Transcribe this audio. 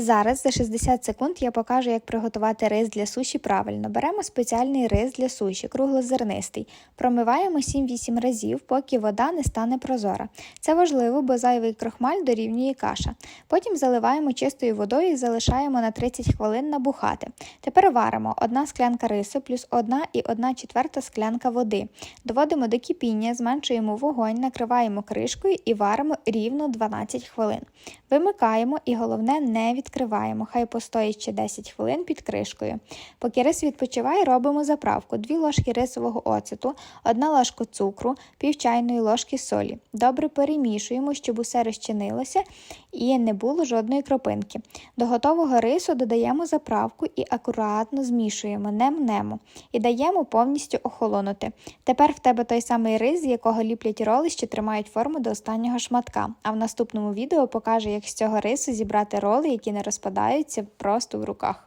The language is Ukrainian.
Зараз за 60 секунд я покажу, як приготувати рис для суші правильно. Беремо спеціальний рис для суші, круглозернистий. Промиваємо 7-8 разів, поки вода не стане прозора. Це важливо, бо зайвий крохмаль дорівнює каша. Потім заливаємо чистою водою і залишаємо на 30 хвилин набухати. Тепер варимо 1 склянка рису плюс 1 і 1 четверта склянка води. Доводимо до кипіння, зменшуємо вогонь, накриваємо кришкою і варимо рівно 12 хвилин. Вимикаємо і головне не відкриваємо, хай постоїть ще 10 хвилин під кришкою. Поки рис відпочиває, робимо заправку: 2 ложки рисового оцету, 1 ложка цукру, пів чайної ложки солі. Добре перемішуємо, щоб усе розчинилося і не було жодної кропинки. До готового рису додаємо заправку і акуратно змішуємо, не мнемо, і даємо повністю охолонути. Тепер в тебе той самий рис, з якого ліплять роли, що тримають форму до останнього шматка. А в наступному відео покажу, як з цього рису зібрати роли, які не розпадаються просто в руках.